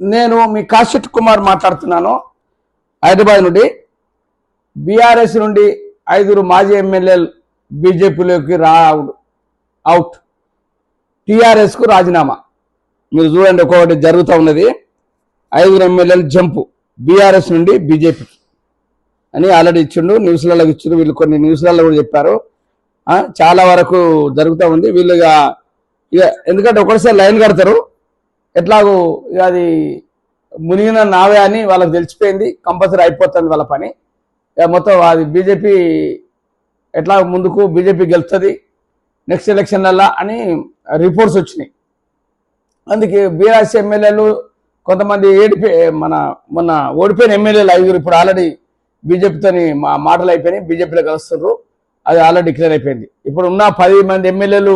నేను మీ కాశెట్ కుమార్ మాట్లాడుతున్నాను. హైదరాబాద్ నుండి బీఆర్ఎస్ నుండి ఐదుగురు మాజీ ఎమ్మెల్యేలు బీజేపీలోకి రా అవుట్. టీఆర్ఎస్కు రాజీనామా. మీరు చూడండి ఒక్కొక్కటి జరుగుతూ ఉన్నది. ఐదుగురు ఎమ్మెల్యేలు జంపు. బీఆర్ఎస్ నుండి బీజేపీ. అని ఆల్రెడీ ఇచ్చిండు న్యూస్లలో ఇచ్చిండు వీళ్ళు కొన్ని న్యూస్లలో కూడా చెప్పారు. చాలా వరకు జరుగుతూ ఉంది. వీళ్ళు ఇక ఇక ఎందుకంటే ఒకటిసారి లైన్ కడతారు. ఎట్లాగూ ఇక అది మునిగిన నావే అని వాళ్ళకి తెలిసిపోయింది కంపల్సరీ అయిపోతుంది వాళ్ళ పని. ఇక మొత్తం అది బీజేపీ ఎట్లా ముందుకు బీజేపీ గెలుస్తుంది నెక్స్ట్ ఎలక్షన్లల్లా అని రిపోర్ట్స్ వచ్చినాయి. అందుకే బీఆర్ఎస్ ఎమ్మెల్యేలు కొంతమంది ఏడిపి మన మొన్న ఓడిపోయిన ఎమ్మెల్యేలు ఐదుగురు ఇప్పుడు ఆల్రెడీ బీజేపీతోని మా మాటలు అయిపోయినాయి బీజేపీలో కలుస్తున్నారు అది ఆల్రెడీ డిక్లేర్ అయిపోయింది. ఇప్పుడు ఉన్న పది మంది ఎమ్మెల్యేలు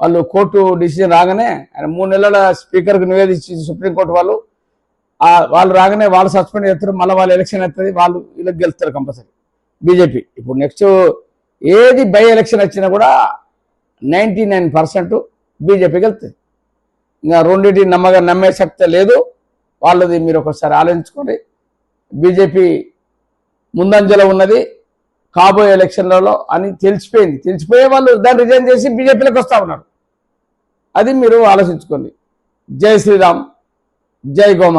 వాళ్ళు కోర్టు డిసిజన్ రాగానే ఆయన మూడు నెలల స్పీకర్కి నివేదించి సుప్రీంకోర్టు వాళ్ళు. వాళ్ళు రాగానే వాళ్ళు సస్పెండ్ చేస్తారు మళ్ళీ వాళ్ళు ఎలక్షన్ అవుతుంది వాళ్ళు వీళ్ళకి గెలుస్తారు కంపల్సరీ. బీజేపీ. ఇప్పుడు నెక్స్ట్ ఏది బై ఎలక్షన్ వచ్చినా కూడా నైంటీ నైన్ పర్సెంట్ బీజేపీకి వెళ్తుంది ఇంకా రెండింటి నమ్మగా నమ్మే శక్తి లేదు. వాళ్ళది మీరు ఒకసారి ఆలోచించుకోండి. బీజేపీ ముందంజలో ఉన్నది. కాబోయే ఎలక్షన్లలో అని తెలిసిపోయింది. తెలిసిపోయే వాళ్ళు దాన్ని రిజైన్ చేసి బీజేపీలోకి వస్తా ఉన్నారు. అది మీరు ఆలోచించుకోండి. జై శ్రీరామ్ జై గోమాత.